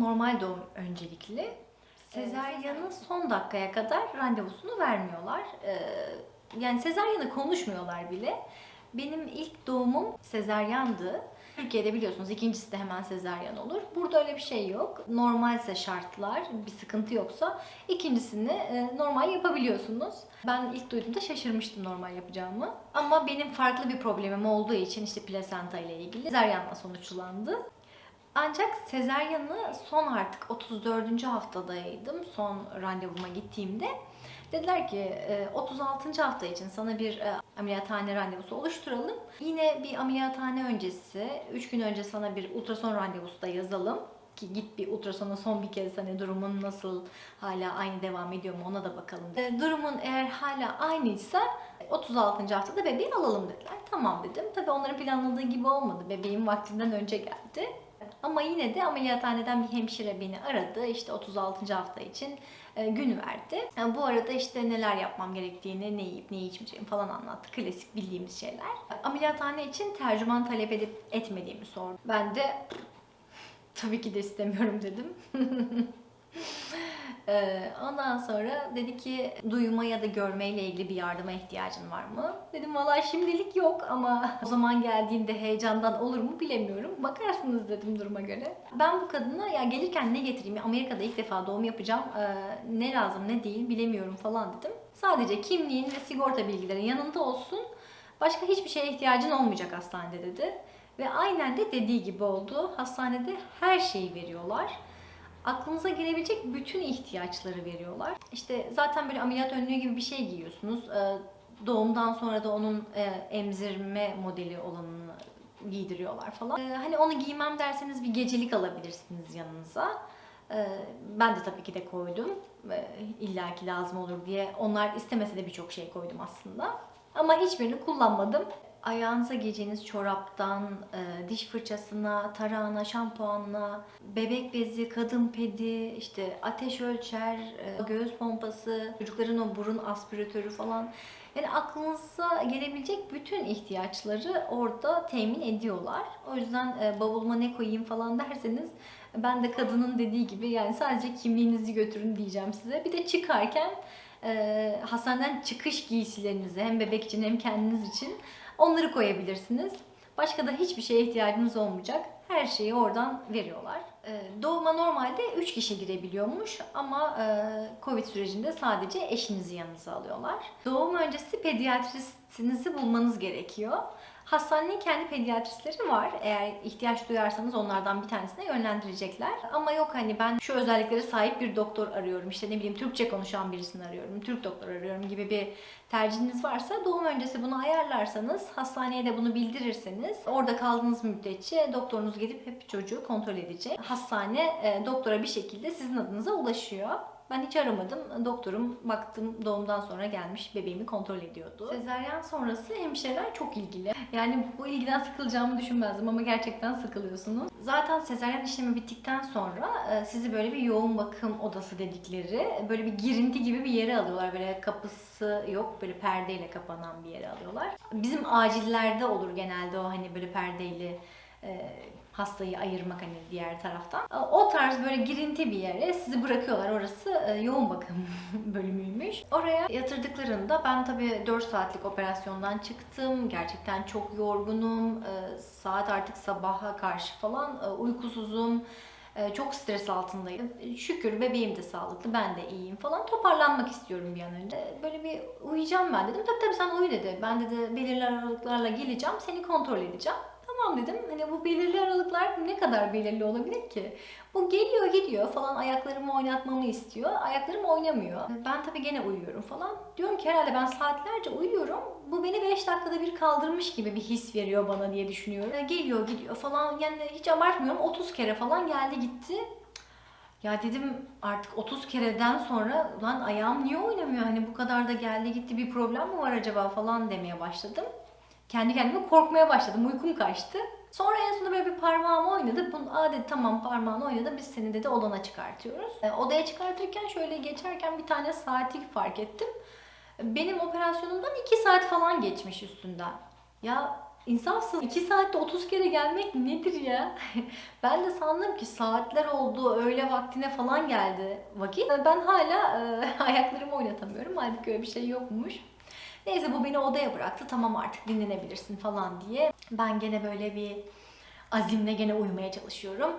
normal doğum öncelikli. Sezaryanın son dakikaya kadar randevusunu vermiyorlar. Ee, yani sezaryanı konuşmuyorlar bile. Benim ilk doğumum sezaryandı. Türkiye'de biliyorsunuz ikincisi de hemen sezaryen olur. Burada öyle bir şey yok. Normalse şartlar, bir sıkıntı yoksa ikincisini e, normal yapabiliyorsunuz. Ben ilk duyduğumda şaşırmıştım normal yapacağımı. Ama benim farklı bir problemim olduğu için işte plasenta ile ilgili sezaryenle sonuçlandı. Ancak sezaryanı son artık 34. haftadaydım. Son randevuma gittiğimde. Dediler ki e, 36. hafta için sana bir e, ameliyathane randevusu oluşturalım. Yine bir ameliyathane öncesi, 3 gün önce sana bir ultrason randevusu da yazalım. Ki git bir ultrasona son bir kez hani durumun nasıl hala aynı devam ediyor mu ona da bakalım. E, durumun eğer hala aynıysa 36. haftada bebeği alalım dediler. Tamam dedim. Tabii onların planladığı gibi olmadı. Bebeğim vaktinden önce geldi. Ama yine de ameliyathaneden bir hemşire beni aradı. İşte 36. hafta için e, gün verdi. Bu arada işte neler yapmam gerektiğini, ne yiyip ne içmeyeceğimi falan anlattı. Klasik bildiğimiz şeyler. Ameliyathane için tercüman talep edip etmediğimi sordu. Ben de tabii ki de istemiyorum dedim. Ee, Ondan sonra dedi ki duyma ya da görmeyle ilgili bir yardıma ihtiyacın var mı? Dedim valla şimdilik yok ama o zaman geldiğinde heyecandan olur mu bilemiyorum. Bakarsınız dedim duruma göre. Ben bu kadına ya gelirken ne getireyim? Amerika'da ilk defa doğum yapacağım. Ee, ne lazım ne değil bilemiyorum falan dedim. Sadece kimliğin ve sigorta bilgilerin yanında olsun. Başka hiçbir şeye ihtiyacın olmayacak hastanede dedi. Ve aynen de dediği gibi oldu. Hastanede her şeyi veriyorlar aklınıza gelebilecek bütün ihtiyaçları veriyorlar. İşte zaten böyle ameliyat önlüğü gibi bir şey giyiyorsunuz. Ee, Doğumdan sonra da onun e, emzirme modeli olanını giydiriyorlar falan. Ee, Hani onu giymem derseniz bir gecelik alabilirsiniz yanınıza. Ee, Ben de tabii ki de koydum. İlla ki lazım olur diye. Onlar istemese de birçok şey koydum aslında. Ama hiçbirini kullanmadım. Ayağınıza giyeceğiniz çoraptan, e, diş fırçasına, tarağına, şampuanına, bebek bezi, kadın pedi, işte ateş ölçer, e, göğüs pompası, çocukların o burun aspiratörü falan. Yani aklınıza gelebilecek bütün ihtiyaçları orada temin ediyorlar. O yüzden e, bavuluma ne koyayım falan derseniz ben de kadının dediği gibi yani sadece kimliğinizi götürün diyeceğim size. Bir de çıkarken e, hastaneden çıkış giysilerinizi hem bebek için hem kendiniz için onları koyabilirsiniz. Başka da hiçbir şeye ihtiyacınız olmayacak. Her şeyi oradan veriyorlar. E, doğuma normalde 3 kişi girebiliyormuş ama e, Covid sürecinde sadece eşinizi yanınıza alıyorlar. Doğum öncesi pediatristinizi bulmanız gerekiyor. Hastanenin kendi pediatristleri var. Eğer ihtiyaç duyarsanız onlardan bir tanesine yönlendirecekler. Ama yok hani ben şu özelliklere sahip bir doktor arıyorum. İşte ne bileyim Türkçe konuşan birisini arıyorum. Türk doktor arıyorum gibi bir tercihiniz varsa doğum öncesi bunu ayarlarsanız, hastaneye de bunu bildirirseniz orada kaldığınız müddetçe doktorunuz gelip hep çocuğu kontrol edecek. Hastane e, doktora bir şekilde sizin adınıza ulaşıyor. Ben hiç aramadım. Doktorum baktım doğumdan sonra gelmiş bebeğimi kontrol ediyordu. Sezaryen sonrası hemşireler çok ilgili. Yani bu ilgiden sıkılacağımı düşünmezdim ama gerçekten sıkılıyorsunuz. Zaten sezaryen işlemi bittikten sonra e, sizi böyle bir yoğun bakım odası dedikleri böyle bir girinti gibi bir yere alıyorlar. Böyle kapısı yok böyle perdeyle kapanan bir yere alıyorlar. Bizim acillerde olur genelde o hani böyle perdeyle e, hastayı ayırmak hani diğer taraftan. E, O tarz böyle girinti bir yere sizi bırakıyorlar. Orası e, yoğun bakım bölümüymüş. Oraya yatırdıklarında ben tabii 4 saatlik operasyondan çıktım. Gerçekten çok yorgunum. E, Saat artık sabaha karşı falan uykusuzum. Çok stres altındayım. Şükür bebeğim de sağlıklı, ben de iyiyim falan. Toparlanmak istiyorum bir an önce. Böyle bir uyuyacağım ben dedim. Tabii tabii sen uyu dedi. Ben dedi belirli aralıklarla geleceğim, seni kontrol edeceğim. Tamam dedim. Hani bu belirli aralıklar ne kadar belirli olabilir ki? Bu geliyor gidiyor falan ayaklarımı oynatmamı istiyor. Ayaklarım oynamıyor. Ben tabii gene uyuyorum falan. Diyorum ki herhalde ben saatlerce uyuyorum. Bu beni 5 dakikada bir kaldırmış gibi bir his veriyor bana diye düşünüyorum. Yani geliyor gidiyor falan. Yani hiç abartmıyorum. 30 kere falan geldi gitti. Ya dedim artık 30 kereden sonra lan ayağım niye oynamıyor? Hani bu kadar da geldi gitti bir problem mi var acaba falan demeye başladım. Kendi kendime korkmaya başladım. Uykum kaçtı. Sonra en sonunda böyle bir parmağım oynadı. Bunu, Aa dedi tamam parmağın oynadı. Biz seni dedi odana çıkartıyoruz. E, odaya çıkartırken şöyle geçerken bir tane saati fark ettim. Benim operasyonumdan 2 saat falan geçmiş üstünden. Ya İnsafsız 2 saatte 30 kere gelmek nedir ya? ben de sandım ki saatler oldu, öğle vaktine falan geldi vakit. Ben hala e, ayaklarımı oynatamıyorum. Halbuki öyle bir şey yokmuş. Neyse bu beni odaya bıraktı. Tamam artık dinlenebilirsin falan diye. Ben gene böyle bir azimle gene uyumaya çalışıyorum.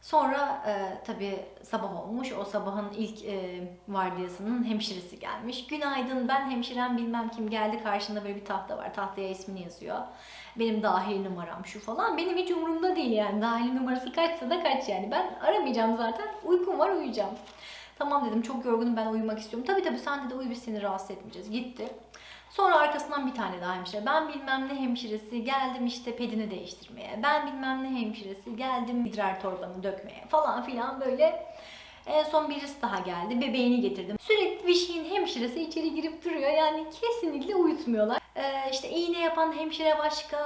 Sonra e, tabii sabah olmuş. O sabahın ilk e, vardiyasının hemşiresi gelmiş. Günaydın ben hemşirem bilmem kim geldi. Karşında böyle bir tahta var. Tahtaya ismini yazıyor. Benim dahil numaram şu falan. Benim hiç umurumda değil yani. Dahil numarası kaçsa da kaç yani. Ben aramayacağım zaten. Uykum var uyuyacağım. Tamam dedim çok yorgunum ben uyumak istiyorum. Tabii tabii sen de uyu biz seni rahatsız etmeyeceğiz. Gitti. Sonra arkasından bir tane daha hemşire. Ben bilmem ne hemşiresi geldim işte pedini değiştirmeye. Ben bilmem ne hemşiresi geldim idrar torbanı dökmeye falan filan böyle. En son birisi daha geldi. Bebeğini getirdim. Sürekli bir şeyin hemşiresi içeri girip duruyor. Yani kesinlikle uyutmuyorlar. Ee, işte iğne yapan hemşire başka,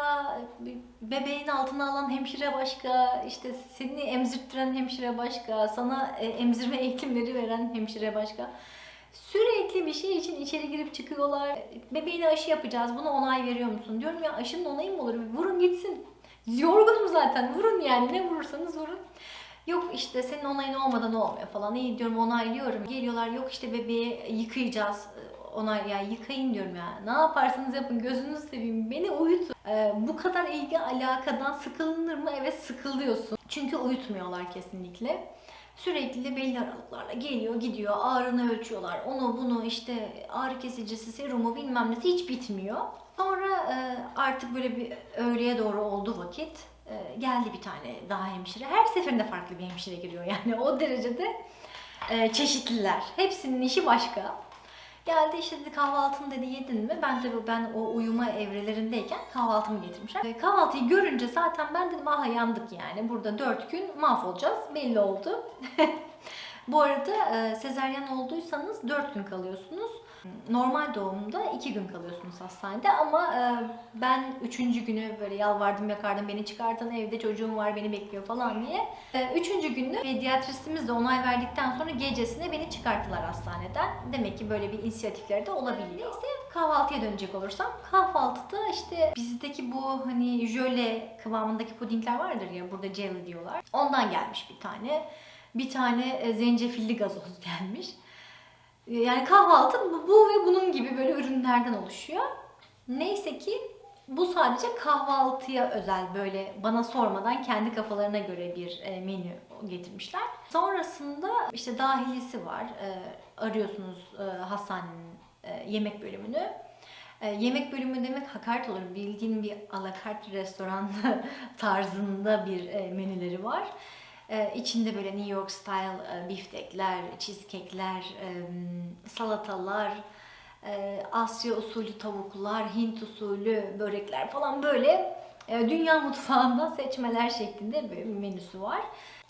bebeğin altına alan hemşire başka, işte seni emzirttiren hemşire başka, sana e, emzirme eğitimleri veren hemşire başka. Sürekli bir şey için içeri girip çıkıyorlar. Bebeğine aşı yapacağız. Buna onay veriyor musun? Diyorum ya aşının onayı mı olur? Vurun gitsin. Yorgunum zaten. Vurun yani. Ne vurursanız vurun. Yok işte senin onayın olmadan olmuyor falan. İyi diyorum onaylıyorum. Geliyorlar yok işte bebeği yıkayacağız. Onay ya yıkayın diyorum ya. Ne yaparsanız yapın gözünüzü seveyim. Beni uyutun. Ee, bu kadar ilgi alakadan sıkılınır mı? Evet sıkılıyorsun. Çünkü uyutmuyorlar kesinlikle. Sürekli belli aralıklarla geliyor gidiyor ağrını ölçüyorlar. Onu bunu işte ağrı kesicisi serumu bilmem nesi hiç bitmiyor. Sonra e, artık böyle bir öğleye doğru oldu vakit. E, geldi bir tane daha hemşire. Her seferinde farklı bir hemşire giriyor yani. O derecede e, çeşitliler. Hepsinin işi başka. Geldi işte dedi kahvaltını dedi yedin mi? Ben tabii ben o uyuma evrelerindeyken kahvaltımı getirmişler. E, kahvaltıyı görünce zaten ben dedim aha yandık yani. Burada dört gün mahvolacağız. Belli oldu. Bu arada e, sezeryan olduysanız 4 gün kalıyorsunuz. Normal doğumda 2 gün kalıyorsunuz hastanede ama e, ben 3. günü böyle yalvardım yakardım beni çıkartın evde çocuğum var beni bekliyor falan diye. 3. günü pediatristimiz de onay verdikten sonra gecesine beni çıkarttılar hastaneden. Demek ki böyle bir inisiyatifleri de olabiliyor. Neyse kahvaltıya dönecek olursam kahvaltıda işte bizdeki bu hani jöle kıvamındaki pudingler vardır ya burada jelly diyorlar. Ondan gelmiş bir tane bir tane e, zencefilli gazoz gelmiş. Yani kahvaltı bu, bu ve bunun gibi böyle ürünlerden oluşuyor. Neyse ki bu sadece kahvaltıya özel böyle bana sormadan kendi kafalarına göre bir e, menü getirmişler. Sonrasında işte dahilisi var. E, Arıyorsunuz e, hastanenin yemek bölümünü. Yemek bölümü demek hakaret olur. Bildiğin bir alakart restoran tarzında bir menüleri var. Ee, içinde böyle New York style e, biftekler, cheesecake'ler, e, salatalar, e, Asya usulü tavuklar, Hint usulü börekler falan böyle dünya mutfağından seçmeler şeklinde bir menüsü var.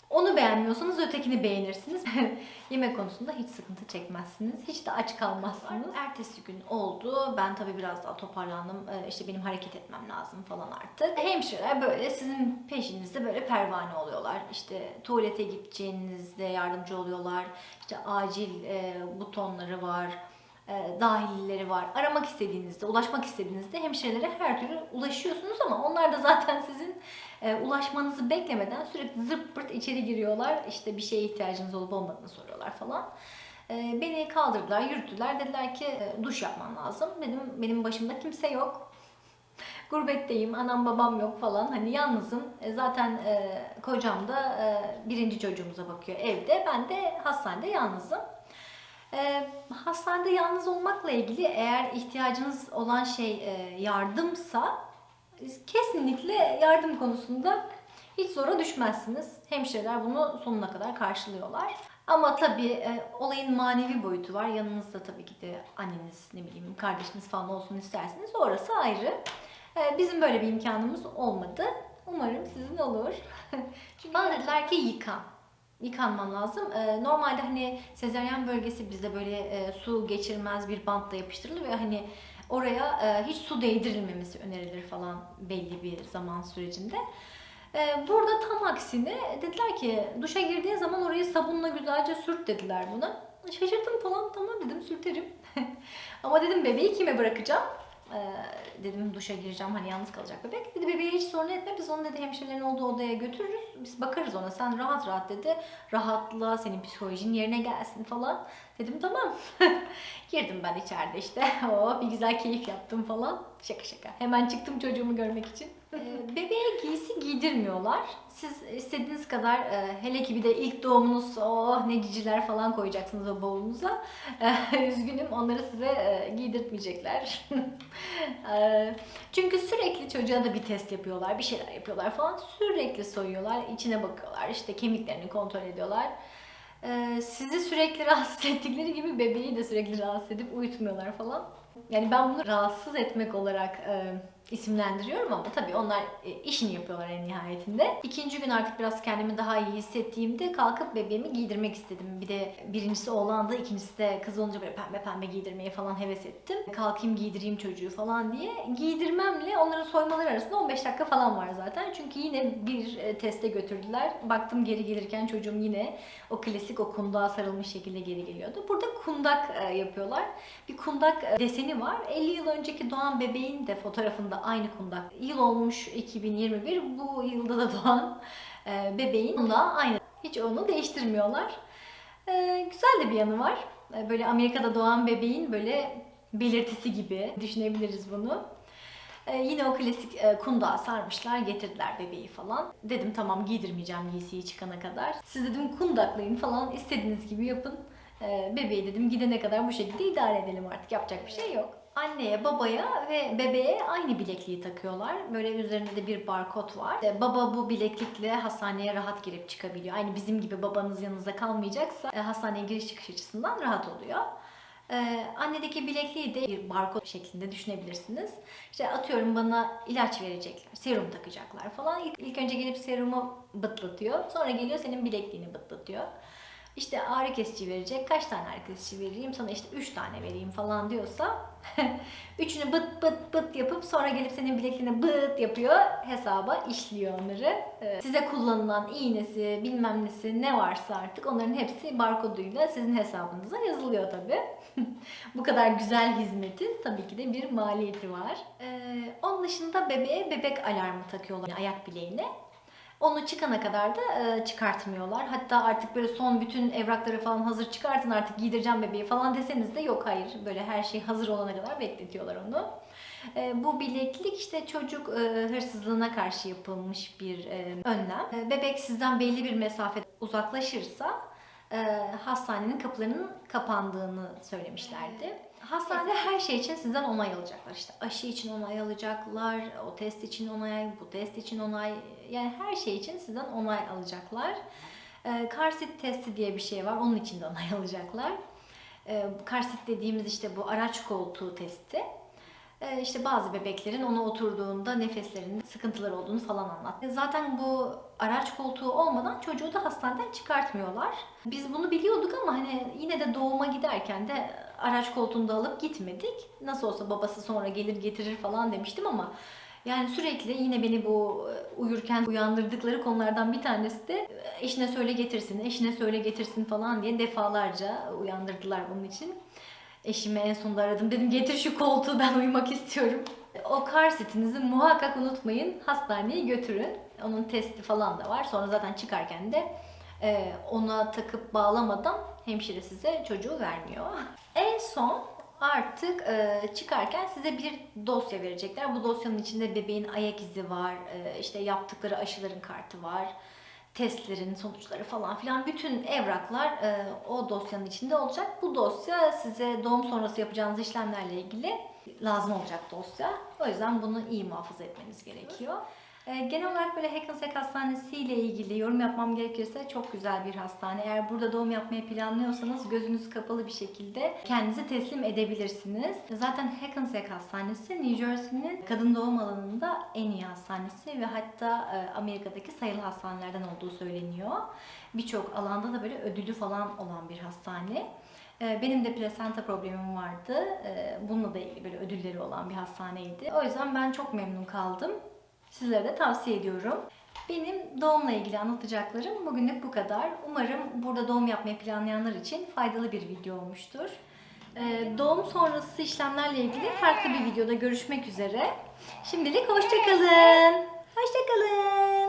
Onu beğenmiyorsanız ötekini beğenirsiniz. Yemek konusunda hiç sıkıntı çekmezsiniz. Hiç de aç kalmazsınız. Ertesi gün oldu. Ben tabii biraz daha toparlandım. Ee, İşte benim hareket etmem lazım falan artık. Hemşireler böyle sizin peşinizde böyle pervane oluyorlar. İşte tuvalete gideceğinizde yardımcı oluyorlar. İşte acil e, butonları var e, dahilleri var. Aramak istediğinizde, ulaşmak istediğinizde hemşirelere her türlü ulaşıyorsunuz ama onlar da zaten sizin e, ulaşmanızı beklemeden sürekli zırt pırt içeri giriyorlar. İşte bir şeye ihtiyacınız olup olmadığını soruyorlar falan. E, beni kaldırdılar, yürüttüler. Dediler ki e, duş yapman lazım. Dedim benim başımda kimse yok. Gurbetteyim, anam babam yok falan. Hani yalnızım. Zaten kocam da birinci çocuğumuza bakıyor evde. Ben de hastanede yalnızım. Ee, hastanede yalnız olmakla ilgili eğer ihtiyacınız olan şey e, yardımsa kesinlikle yardım konusunda hiç zora düşmezsiniz. Hemşireler bunu sonuna kadar karşılıyorlar. Ama tabii e, olayın manevi boyutu var. Yanınızda tabii ki de anneniz, ne bileyim kardeşiniz falan olsun isterseniz orası ayrı. E, bizim böyle bir imkanımız olmadı. Umarım sizin olur. Çünkü bana dediler ki yıkan yıkanman lazım. Ee, normalde hani sezaryen bölgesi bizde böyle e, su geçirmez bir bantla yapıştırılır ve hani oraya e, hiç su değdirilmemesi önerilir falan belli bir zaman sürecinde. Ee, burada tam aksine dediler ki duşa girdiğin zaman orayı sabunla güzelce sürt dediler buna. Şaşırdım falan tamam dedim sürterim. Ama dedim bebeği kime bırakacağım? Ee, dedim duşa gireceğim hani yalnız kalacak bebek. Dedi bebeği hiç sorun etme biz onu dedi hemşirelerin olduğu odaya götürürüz. Biz bakarız ona sen rahat rahat dedi. Rahatla senin psikolojin yerine gelsin falan. Dedim tamam. Girdim ben içeride işte. O bir güzel keyif yaptım falan. Şaka şaka. Hemen çıktım çocuğumu görmek için. Ee, bebeğe giysi giydirmiyorlar. Siz istediğiniz kadar e, hele ki bir de ilk doğumunuz oh ne ciciler falan koyacaksınız o bavulunuza. Ee, Üzgünüm onları size e, giydirtmeyecekler. Çünkü sürekli çocuğa da bir test yapıyorlar, bir şeyler yapıyorlar falan. Sürekli soyuyorlar, içine bakıyorlar, işte kemiklerini kontrol ediyorlar. Ee, Sizi sürekli rahatsız ettikleri gibi bebeği de sürekli rahatsız edip uyutmuyorlar falan. Yani ben bunu rahatsız etmek olarak e, isimlendiriyorum ama tabii onlar e, işini yapıyorlar en nihayetinde. İkinci gün artık biraz kendimi daha iyi hissettiğimde kalkıp bebeğimi giydirmek istedim. Bir de birincisi oğlandı, ikincisi de kız olunca böyle pembe pembe giydirmeye falan heves ettim. Kalkayım giydireyim çocuğu falan diye. Giydirmemle onların soymaları arasında 15 dakika falan var zaten. Çünkü yine bir e, teste götürdüler. Baktım geri gelirken çocuğum yine o klasik o kundağa sarılmış şekilde geri geliyordu. Burada kundak e, yapıyorlar. Bir kundak deseni var. 50 yıl önceki doğan bebeğin de fotoğrafında aynı kundak. Yıl olmuş 2021. Bu yılda da doğan e, bebeğin kundağı aynı. Hiç onu değiştirmiyorlar. E, güzel de bir yanı var. E, Böyle Amerika'da doğan bebeğin böyle belirtisi gibi düşünebiliriz bunu. E, yine o klasik e, kundağı sarmışlar, getirdiler bebeği falan. Dedim tamam giydirmeyeceğim giysiyi çıkana kadar. Siz dedim kundaklayın falan istediğiniz gibi yapın. E, bebeği dedim gidene kadar bu şekilde idare edelim artık yapacak bir şey yok. Anneye, babaya ve bebeğe aynı bilekliği takıyorlar. Böyle üzerinde de bir barkod var. E, baba bu bileklikle hastaneye rahat girip çıkabiliyor. Aynı bizim gibi babanız yanınızda kalmayacaksa e, hastaneye giriş çıkış açısından rahat oluyor. Ee, annedeki bilekliği de bir barkod şeklinde düşünebilirsiniz. İşte atıyorum bana ilaç verecekler, serum takacaklar falan. İlk, ilk önce gelip serumu bıtlatıyor. Sonra geliyor senin bilekliğini bıtlatıyor. İşte ağrı kesici verecek. Kaç tane ağrı kesici vereyim? Sana işte 3 tane vereyim falan diyorsa üçünü bıt bıt bıt yapıp sonra gelip senin bilekliğine bıt yapıyor. Hesaba işliyor onları. Ee, size kullanılan iğnesi, bilmem nesi ne varsa artık onların hepsi barkoduyla sizin hesabınıza yazılıyor tabii. Bu kadar güzel hizmetin tabii ki de bir maliyeti var. Ee, onun dışında bebeğe bebek alarmı takıyorlar yani ayak bileğine. Onu çıkana kadar da e, çıkartmıyorlar. Hatta artık böyle son bütün evrakları falan hazır çıkartın artık giydireceğim bebeği falan deseniz de yok hayır. Böyle her şey hazır olana kadar bekletiyorlar onu. E, bu bileklik işte çocuk e, hırsızlığına karşı yapılmış bir e, önlem. E, bebek sizden belli bir mesafe uzaklaşırsa e, hastanenin kapılarının kapandığını söylemişlerdi. Hastanede her şey için sizden onay alacaklar. İşte aşı için onay alacaklar, o test için onay, bu test için onay, yani her şey için sizden onay alacaklar. E, karsit testi diye bir şey var, onun için de onay alacaklar. E, karsit dediğimiz işte bu araç koltuğu testi. E, işte bazı bebeklerin ona oturduğunda nefeslerinin sıkıntıları olduğunu falan anlattı. Zaten bu araç koltuğu olmadan çocuğu da hastaneden çıkartmıyorlar. Biz bunu biliyorduk ama hani yine de doğuma giderken de araç koltuğunda alıp gitmedik. Nasıl olsa babası sonra gelir getirir falan demiştim ama yani sürekli yine beni bu e, uyurken uyandırdıkları konulardan bir tanesi de e, eşine söyle getirsin, eşine söyle getirsin falan diye defalarca uyandırdılar bunun için. Eşimi en sonunda aradım. Dedim getir şu koltuğu ben uyumak istiyorum. O kar setinizi muhakkak unutmayın. Hastaneye götürün. Onun testi falan da var. Sonra zaten çıkarken de e, ona takıp bağlamadan hemşire size çocuğu vermiyor. En son artık e, çıkarken size bir dosya verecekler. Bu dosyanın içinde bebeğin ayak izi var, e, işte yaptıkları aşıların kartı var, testlerin sonuçları falan filan bütün evraklar e, o dosyanın içinde olacak. Bu dosya size doğum sonrası yapacağınız işlemlerle ilgili lazım olacak dosya. O yüzden bunu iyi muhafaza etmeniz gerekiyor. E, Genel olarak böyle Hackensack Hastanesi ile ilgili yorum yapmam gerekirse çok güzel bir hastane. Eğer burada doğum yapmayı planlıyorsanız gözünüz kapalı bir şekilde kendinizi teslim edebilirsiniz. Zaten Hackensack Hastanesi New Jersey'nin kadın doğum alanında en iyi hastanesi ve hatta e, Amerika'daki sayılı hastanelerden olduğu söyleniyor. Birçok alanda da böyle ödülü falan olan bir hastane. E, Benim de plasenta problemim vardı. E, Bununla da ilgili böyle ödülleri olan bir hastaneydi. O yüzden ben çok memnun kaldım. Sizlere de tavsiye ediyorum. Benim doğumla ilgili anlatacaklarım bugünlük bu kadar. Umarım burada doğum yapmayı planlayanlar için faydalı bir video olmuştur. Ee, doğum sonrası işlemlerle ilgili farklı bir videoda görüşmek üzere. Şimdilik hoşçakalın. Hoşçakalın.